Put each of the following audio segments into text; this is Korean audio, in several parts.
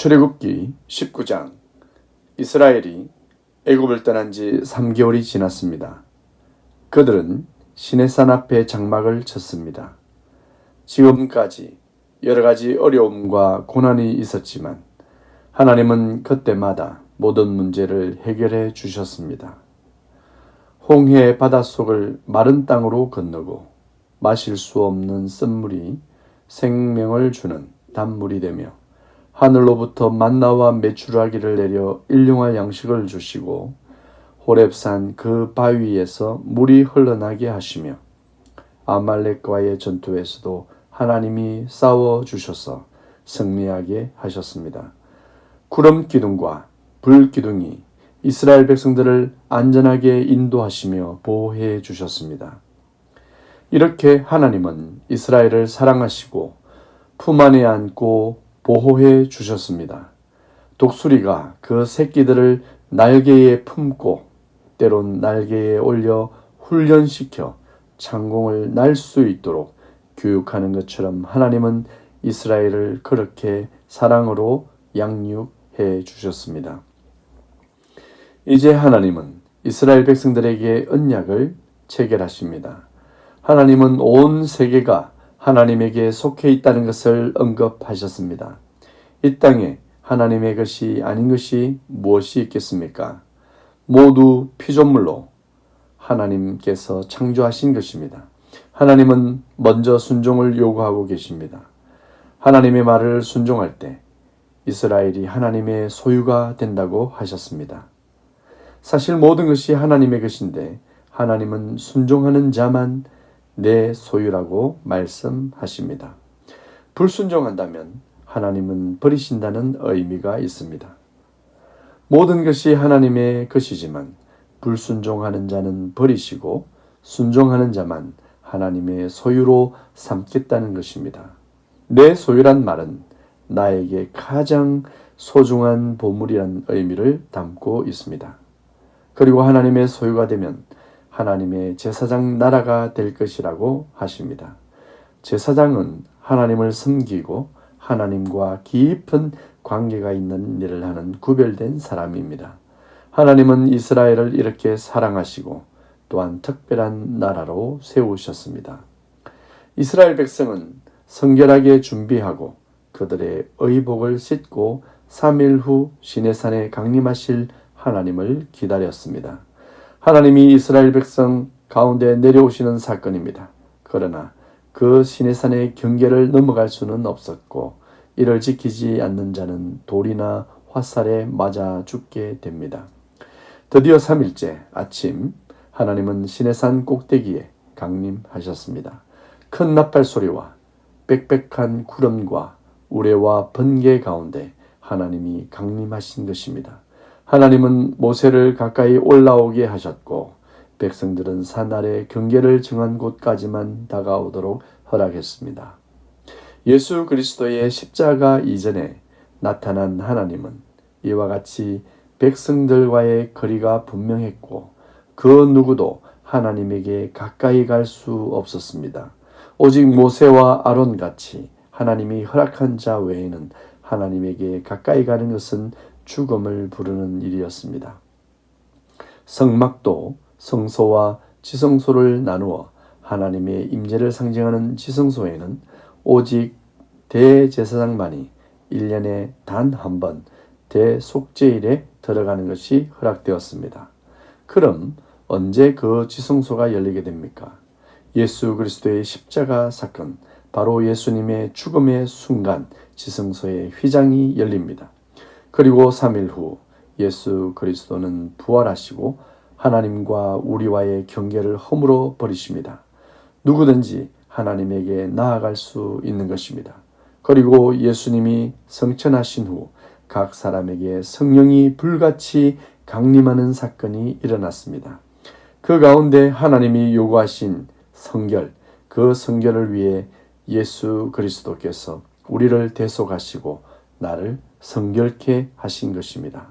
출애굽기 19장 이스라엘이 애굽을 떠난 지 3개월이 지났습니다. 그들은 시내산 앞에 장막을 쳤습니다. 지금까지 여러 가지 어려움과 고난이 있었지만 하나님은 그때마다 모든 문제를 해결해 주셨습니다. 홍해 바닷속을 마른 땅으로 건너고 마실 수 없는 쓴물이 생명을 주는 단물이 되며 하늘로부터 만나와 메추라기를 내려 일용할 양식을 주시고 호렙산 그 바위에서 물이 흘러나게 하시며 아말렉과의 전투에서도 하나님이 싸워 주셔서 승리하게 하셨습니다. 구름 기둥과 불 기둥이 이스라엘 백성들을 안전하게 인도하시며 보호해 주셨습니다. 이렇게 하나님은 이스라엘을 사랑하시고 품 안에 안고 보호해 주셨습니다. 독수리가 그 새끼들을 날개에 품고 때론 날개에 올려 훈련시켜 창공을 날 수 있도록 교육하는 것처럼 하나님은 이스라엘을 그렇게 사랑으로 양육해 주셨습니다. 이제 하나님은 이스라엘 백성들에게 언약을 체결하십니다. 하나님은 온 세계가 하나님에게 속해 있다는 것을 언급하셨습니다. 이 땅에 하나님의 것이 아닌 것이 무엇이 있겠습니까? 모두 피조물로 하나님께서 창조하신 것입니다. 하나님은 먼저 순종을 요구하고 계십니다. 하나님의 말을 순종할 때 이스라엘이 하나님의 소유가 된다고 하셨습니다. 사실 모든 것이 하나님의 것인데 하나님은 순종하는 자만 내 소유라고 말씀하십니다. 불순종한다면 하나님은 버리신다는 의미가 있습니다. 모든 것이 하나님의 것이지만 불순종하는 자는 버리시고 순종하는 자만 하나님의 소유로 삼겠다는 것입니다. 내 소유란 말은 나에게 가장 소중한 보물이란 의미를 담고 있습니다. 그리고 하나님의 소유가 되면 하나님의 제사장 나라가 될 것이라고 하십니다. 제사장은 하나님을 섬기고 하나님과 깊은 관계가 있는 일을 하는 구별된 사람입니다. 하나님은 이스라엘을 이렇게 사랑하시고 또한 특별한 나라로 세우셨습니다. 이스라엘 백성은 성결하게 준비하고 그들의 의복을 씻고 3일 후 시내산에 강림하실 하나님을 기다렸습니다. 하나님이 이스라엘 백성 가운데 내려오시는 사건입니다. 그러나 그 시내산의 경계를 넘어갈 수는 없었고 이를 지키지 않는 자는 돌이나 화살에 맞아 죽게 됩니다. 드디어 3일째 아침 하나님은 시내산 꼭대기에 강림하셨습니다. 큰 나팔 소리와 빽빽한 구름과 우레와 번개 가운데 하나님이 강림하신 것입니다. 하나님은 모세를 가까이 올라오게 하셨고 백성들은 산 아래 경계를 정한 곳까지만 다가오도록 허락했습니다. 예수 그리스도의 십자가 이전에 나타난 하나님은 이와 같이 백성들과의 거리가 분명했고 그 누구도 하나님에게 가까이 갈 수 없었습니다. 오직 모세와 아론 같이 하나님이 허락한 자 외에는 하나님에게 가까이 가는 것은 죽음을 부르는 일이었습니다. 성막도 성소와 지성소를 나누어 하나님의 임재를 상징하는 지성소에는 오직 대제사장만이 1년에 단 한 번 대속죄일에 들어가는 것이 허락되었습니다. 그럼 언제 그 지성소가 열리게 됩니까? 예수 그리스도의 십자가 사건, 바로 예수님의 죽음의 순간 지성소의 휘장이 열립니다. 그리고 3일 후 예수 그리스도는 부활하시고 하나님과 우리와의 경계를 허물어 버리십니다. 누구든지 하나님에게 나아갈 수 있는 것입니다. 그리고 예수님이 성천하신 후 각 사람에게 성령이 불같이 강림하는 사건이 일어났습니다. 그 가운데 하나님이 요구하신 성결, 그 성결을 위해 예수 그리스도께서 우리를 대속하시고 나를 성결케 하신 것입니다.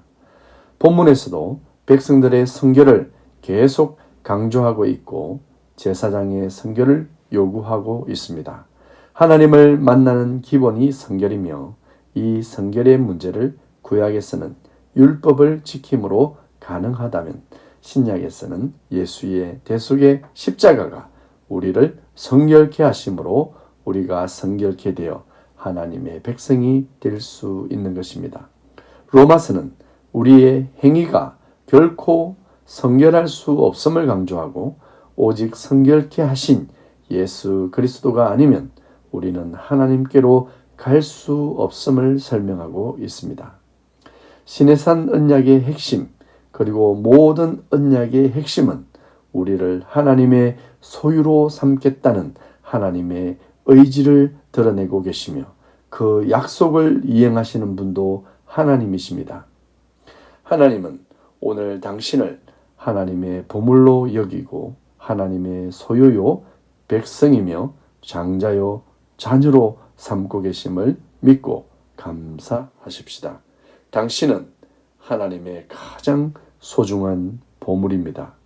본문에서도 백성들의 성결을 계속 강조하고 있고 제사장의 성결을 요구하고 있습니다. 하나님을 만나는 기본이 성결이며 이 성결의 문제를 구약에서는 율법을 지킴으로 가능하다면 신약에서는 예수의 대속의 십자가가 우리를 성결케 하심으로 우리가 성결케 되어 하나님의 백성이 될 수 있는 것입니다. 로마서는 우리의 행위가 결코 성결할 수 없음을 강조하고 오직 성결케 하신 예수 그리스도가 아니면 우리는 하나님께로 갈 수 없음을 설명하고 있습니다. 신해산 언약의 핵심 그리고 모든 언약의 핵심은 우리를 하나님의 소유로 삼겠다는 하나님의 의지를 드러내고 계시며 그 약속을 이행하시는 분도 하나님이십니다. 하나님은 오늘 당신을 하나님의 보물로 여기고 하나님의 소유요 백성이며 장자요 자녀로 삼고 계심을 믿고 감사하십시다. 당신은 하나님의 가장 소중한 보물입니다.